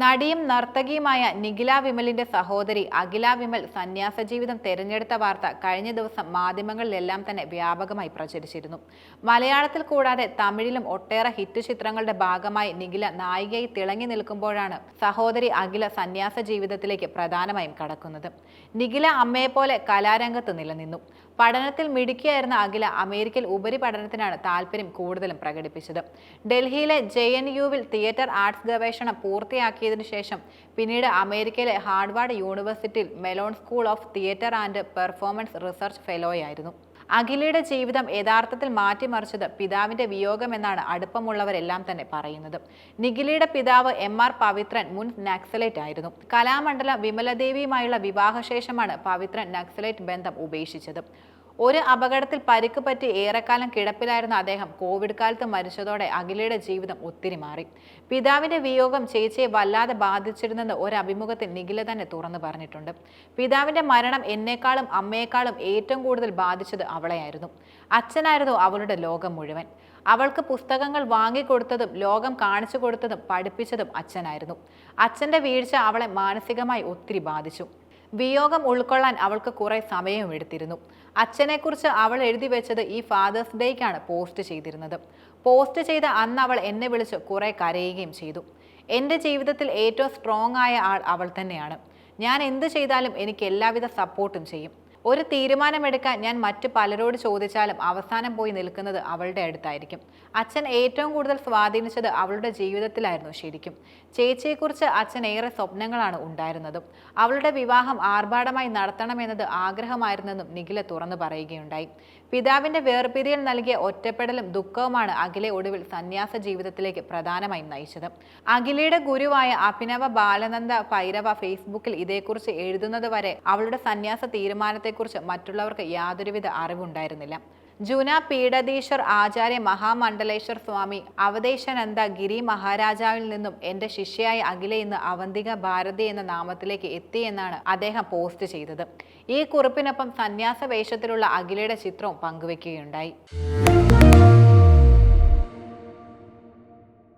നടിയും നർത്തകിയുമായ നിഖില വിമലിന്റെ സഹോദരി അഖില വിമൽ സന്യാസ ജീവിതം തെരഞ്ഞെടുത്ത വാർത്ത കഴിഞ്ഞ ദിവസം മാധ്യമങ്ങളിലെല്ലാം തന്നെ വ്യാപകമായി പ്രചരിച്ചിരുന്നു. മലയാളത്തിൽ കൂടാതെ തമിഴിലും ഒട്ടേറെ ഹിറ്റ് ചിത്രങ്ങളുടെ ഭാഗമായി നിഖില നായികയായി തിളങ്ങി നിൽക്കുമ്പോഴാണ് സഹോദരി അഖില സന്യാസ ജീവിതത്തിലേക്ക് പ്രധാനമായും കടക്കുന്നത്. നിഖില അമ്മയെപ്പോലെ കലാരംഗത്ത് നിലനിന്നു. പഠനത്തിൽ മിടുക്കിയായിരുന്ന അഖില അമേരിക്കയിൽ ഉപരിപഠനത്തിനാണ് താല്പര്യം കൂടുതലും പ്രകടിപ്പിച്ചത്. ഡൽഹിയിലെ ജെ എൻ യുവിൽ തിയേറ്റർ ആർട്സ് ഗവേഷണം പൂർത്തിയാക്കിയതിനു ശേഷം പിന്നീട് അമേരിക്കയിലെ ഹാർഡ്വാർഡ് യൂണിവേഴ്സിറ്റിയിൽ Mellon school of theatre and performance research ഫെലോയായിരുന്നു. അഖിലയുടെ ജീവിതം യഥാർത്ഥത്തിൽ മാറ്റിമറിച്ചത് പിതാവിന്റെ വിയോഗം എന്നാണ് അടുപ്പമുള്ളവരെല്ലാം തന്നെ പറയുന്നത്. നിഖിലയുടെ പിതാവ് എം ആർ പവിത്രൻ മുൻ നക്സലേറ്റ് ആയിരുന്നു. കലാമണ്ഡലം വിമലദേവിയുമായുള്ള വിവാഹശേഷമാണ് പവിത്രൻ നക്സലേറ്റ് ബന്ധം ഉപേക്ഷിച്ചത്. ഒരു അപകടത്തിൽ പരിക്ക് പറ്റി ഏറെക്കാലം കിടപ്പിലായിരുന്ന അദ്ദേഹം കോവിഡ് കാലത്ത് മരിച്ചതോടെ അഖിലയുടെ ജീവിതം ഒത്തിരി മാറി. പിതാവിന്റെ വിയോഗം ചേച്ചിയെ വല്ലാതെ ബാധിച്ചിരുന്നെന്ന് ഒരു അഭിമുഖത്തിൽ നിഖില തന്നെ തുറന്നു പറഞ്ഞിട്ടുണ്ട്. പിതാവിന്റെ മരണം എന്നെക്കാളും അമ്മയെക്കാളും ഏറ്റവും കൂടുതൽ ബാധിച്ചത് അവളെയായിരുന്നു. അച്ഛനായിരുന്നു അവളുടെ ലോകം മുഴുവൻ. അവൾക്ക് പുസ്തകങ്ങൾ വാങ്ങിക്കൊടുത്തതും ലോകം കാണിച്ചു കൊടുത്തതും പഠിപ്പിച്ചതും അച്ഛനായിരുന്നു. അച്ഛന്റെ വീഴ്ച അവളെ മാനസികമായി ഒത്തിരി ബാധിച്ചു. വിയോഗം ഉൾക്കൊള്ളാൻ അവൾക്ക് കുറെ സമയം എടുത്തിരുന്നു. അച്ഛനെക്കുറിച്ച് അവൾ എഴുതി വെച്ചത് ഈ ഫാദേഴ്സ് ഡേക്കാണ് പോസ്റ്റ് ചെയ്തിരുന്നത്. പോസ്റ്റ് ചെയ്ത അന്ന് അവൾ എന്നെ വിളിച്ച് കുറെ കരയുകയും ചെയ്തു. എന്റെ ജീവിതത്തിൽ ഏറ്റവും സ്ട്രോങ് ആയ ആൾ അവൾ തന്നെയാണ്. ഞാൻ എന്ത് ചെയ്താലും എനിക്ക് എല്ലാവിധ സപ്പോർട്ടും ചെയ്യും. ഒരു തീരുമാനമെടുക്കാൻ ഞാൻ മറ്റ് പലരോട് ചോദിച്ചാലും അവസാനം പോയി നിൽക്കുന്നത് അവളുടെ അടുത്തായിരിക്കും. അച്ഛൻ ഏറ്റവും കൂടുതൽ സ്വാധീനിച്ചത് അവളുടെ ജീവിതത്തിലായിരുന്നു ശരിക്കും. ചേച്ചിയെക്കുറിച്ച് അച്ഛൻ ഏറെ സ്വപ്നങ്ങളാണ് ഉണ്ടായിരുന്നതും. അവളുടെ വിവാഹം ആർഭാടമായി നടത്തണമെന്നത് ആഗ്രഹമായിരുന്നെന്നും നിഖില തുറന്നു പറയുകയുണ്ടായി. പിതാവിന്റെ വേർപിരിയൽ നൽകിയ ഒറ്റപ്പെടലും ദുഃഖവുമാണ് അഖിലെ ഒടുവിൽ സന്യാസ ജീവിതത്തിലേക്ക് പ്രധാനമായും നയിച്ചത്. അഖിലയുടെ ഗുരുവായ അഭിനവ ബാലനന്ദ പൈരവ ഫേസ്ബുക്കിൽ ഇതേക്കുറിച്ച് എഴുതുന്നത് വരെ അവളുടെ സന്യാസ തീരുമാനത്തെക്കുറിച്ച് മറ്റുള്ളവർക്ക് യാതൊരുവിധ അറിവുണ്ടായിരുന്നില്ല. ജുന പീഠധീശ്വർ ആചാര്യ മഹാമണ്ഡലേശ്വർ സ്വാമി അവദേശനന്ദ ഗിരി മഹാരാജാവിൽ നിന്നും എന്റെ ശിഷ്യയായ അഖില ഇന്ന് അവന്തിക ഭാരതി എന്ന നാമത്തിലേക്ക് എത്തിയെന്നാണ് അദ്ദേഹം പോസ്റ്റ് ചെയ്തത്. ഈ കുറിപ്പിനൊപ്പം സന്യാസ വേഷത്തിലുള്ള അഖിലയുടെ ചിത്രവും പങ്കുവെക്കുകയുണ്ടായി.